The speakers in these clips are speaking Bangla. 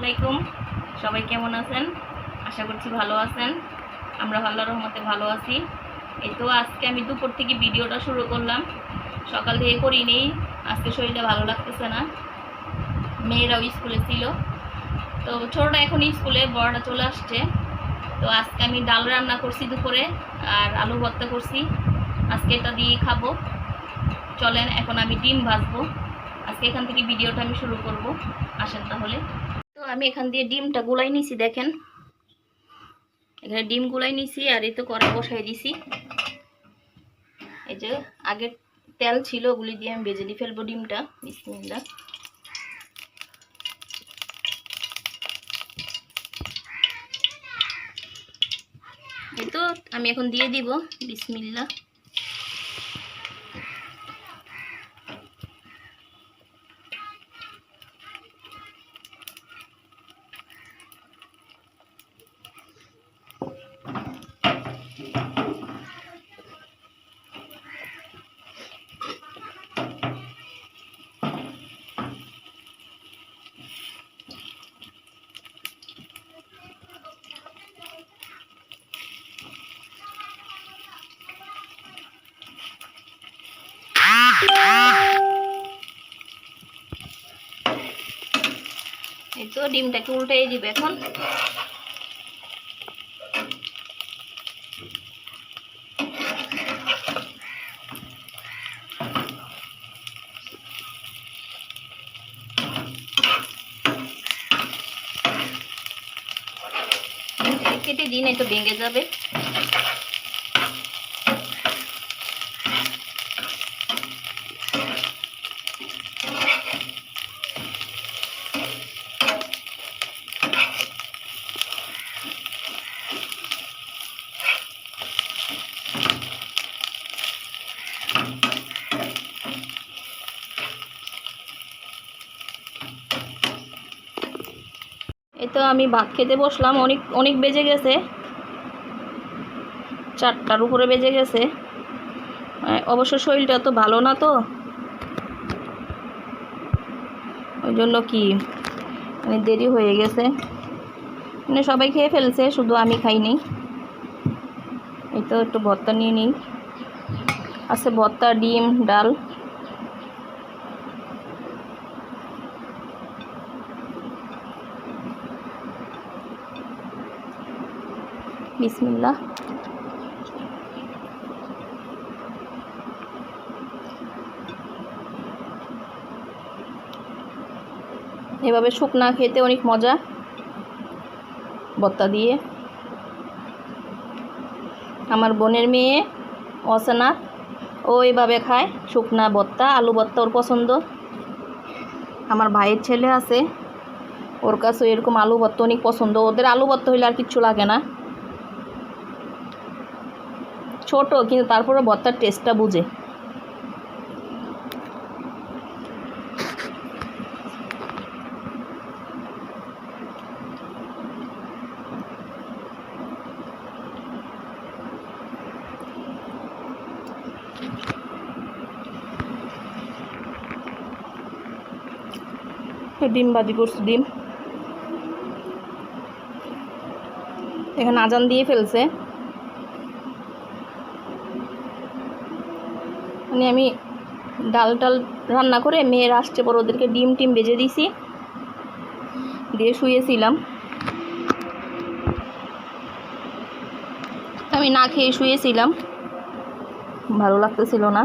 আলাইকুম। সবাই কেমন আছেন? আশা করছি ভালো আছেন। আমরা আল্লাহ রহমতে ভালো আছি। এই তো আজকে আমি দুপুর থেকে ভিডিওটা শুরু করলাম। সকাল থেকে করিনি, আজকে শরীরটা ভালো লাগতেছে না। মেয়েরাও স্কুলে ছিল। তো ছোটটা এখন স্কুলে, বড়টা চলে আসছে। তো আজকে আমি ডাল রান্না করছি দুপুরে আর আলু ভর্তা করছি। আজকে এটা দিয়ে খাব। চলেন, এখন আমি ডিম ভাজবো। আজকে এখান থেকে ভিডিওটা আমি শুরু করব। আসেন তাহলে। আমি এখান দিয়ে ডিমটা গুলাই নিছি, দেখেন। এখানে ডিম গুলাই নিছি আর এই তো কড়া বসাই দিছি। এই যে আগে তেল ছিল, ওগুলি দিয়ে আমি ভেজে দিয়ে ফেলব ডিমটা। বিসমিল্লা এই তো আমি এখন দিয়ে দিব বিসমিল্লা এই তো ডিমটাকে উল্টাই দিবে এখন। কেটে দিন এই তো ভেঙে যাবে। তো আমি ভাত খেতে বসলাম, অনেক অনেক বেজে গেছে। চারটার উপরে বেজে গেছে। অবশ্য শরীরটা তো ভালো না তো। ওই জন্য কি মানে দেরি হয়ে গেছে। মানে সবাই খেয়ে ফেলছে, শুধু আমি খাইনি এই তো একটু ভর্তা নিয়ে নিই। আছে ভর্তা, ডিম, ডাল। বিসমিল্লাহ। এভাবে শুকনা খেতে অনেক মজা। বত্তা দিয়ে। আমার বোনের মেয়ে অসেনা, ও এভাবে খায়, শুকনা বত্তা, আলু বত্তা ওর পছন্দ। আমার ভাইয়ের ছেলে আছে, ওর কাছে এরকম আলু ভর্তা অনেক পছন্দ। ওদের আলু ভর্তা হইলে আর কিচ্ছু লাগে না। ছোট কিন্তু তারপরে ভর্তার টেস্টটা বুঝে। ডিম বাজি করছি ডিম। এখানে আজান দিয়ে ফেলছে। মানে আমি ডাল টাল রান্না করে মেয়ের আসছে পর ওদেরকে ডিম টিম বেজে দিছি দিয়ে শুয়েছিলাম। আমি না খেয়ে শুয়েছিলাম। ভালো লাগতেছিল না।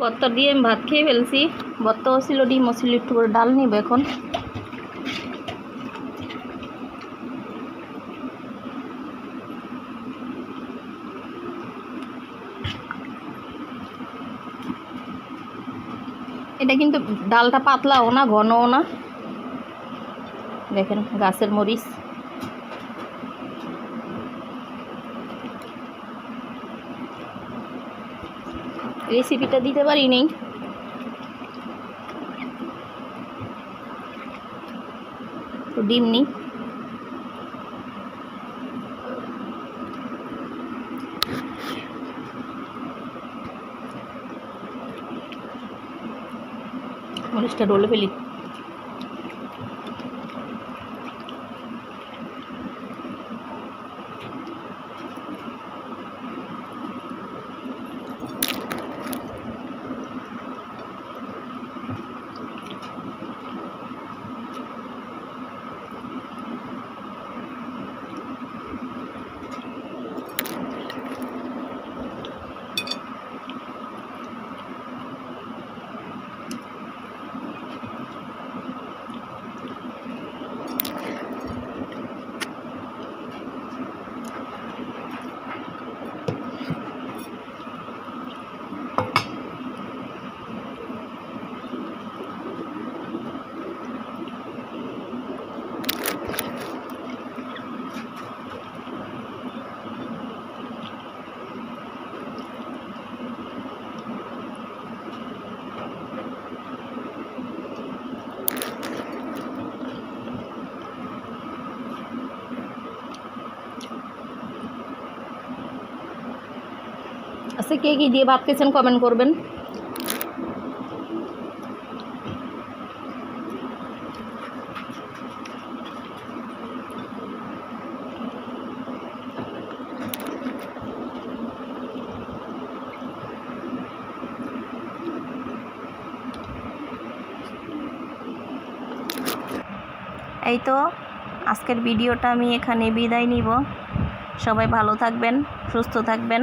ভর্তা দিয়ে আমি ভাত খেয়ে ফেলছি। ভর্তাও ছিল ডিমও ছিল একটু করে ডাল নিব এখন। এটা কিন্তু ডালটা পাতলাও না, ঘনও না। দেখেন, গাছের মরিচ। রেসিপিটা দিতে পারি নেই তো ডিম নিই। মরিচটা ডলে ফেলি। আচ্ছা কে কী দিয়ে ভাত খেয়েছেন কমেন্ট করবেন। এই তো, আজকের ভিডিওটা আমি এখানে বিদায় নিব। সবাই ভালো থাকবেন, সুস্থ থাকবেন।